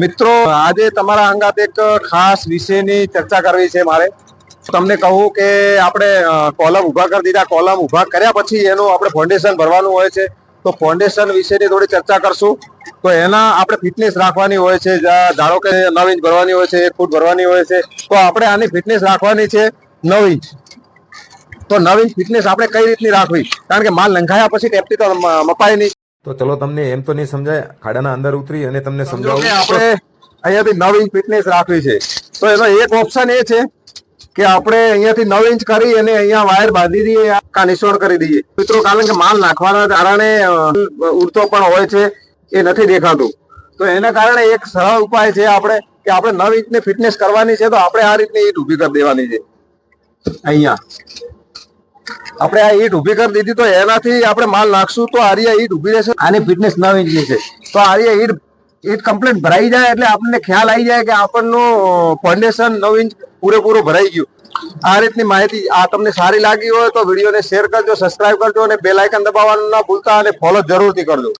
મિત્રો, આજે તમારા અંગાત એક ખાસ વિષયની ચર્ચા કરવી છે મારે. તમને કહું કે આપણે કોલમ ઊભા કરી દીધા. કોલમ ઊભા કર્યા પછી એનું આપણે ફાઉન્ડેશન ભરવાનું હોય છે. તો ફાઉન્ડેશન વિશેની થોડી ચર્ચા કરશું. તો એના આપણે ફિટનેસ રાખવાની હોય છે. ધારો કે નવ ઇંચ ભરવાની હોય છે, એક ફૂટ ભરવાની હોય છે. તો આપણે આની ફિટનેસ રાખવાની છે નવ ઇંચ તો નવ ઇંચ ફિટનેસ આપણે કઈ રીતની રાખવી? કારણ કે માલ લંઘાયા પછી ટેપટી તો મપાય નહીં. તો ચલો તમને એમ તો નહીં સમજાય ખાડાના અંદર ઉતરી અને તમને સમજાવું. આપણે અહીંયાથી નવ ઇંચ ફિટનેસ રાખવી છે. તો એનો એક ઓપ્શન એ છે કે આપણે અહીંયાથી નવ ઇંચ કરી અને અહીંયા વાયર બાંધી દઈએ આખા નિશોડ કરી દઈએ. મિત્રો કારણ કે માલ નાખવાના કારણે ઉડતો પણ હોય છે એ નથી દેખાતું. તો એના કારણે એક સરળ ઉપાય છે આપણે કે આપણે નવ ઇંચની ફિટનેસ કરવાની છે તો આપણે આ રીતની ઈટ ઊભી કરી દેવાની છે. અહીંયા. આપણે આ ઈટ ઊભી કરી દીધી તો એનાથી આપણે માલ નાખશું તો આરિયા ઈટ ઊભી રહેશે. આની ફિટનેસ નવ ઇંચની છે. તો આરિયા ઈટ ઈટ કમ્પ્લીટ ભરાઈ જાય એટલે આપણને ખ્યાલ આવી જાય કે આપણનું ફાઉન્ડેશન નવ ઇંચ પૂરેપૂરું ભરાઈ ગયું. આ રીતની માહિતી આ તમને સારી લાગી હોય તો વિડીયોને શેર કરજો સબસ્ક્રાઇબ કરજો અને બેલ આઇકન દબાવવાનું ના ભૂલતા અને ફોલો જરૂરથી કરજો.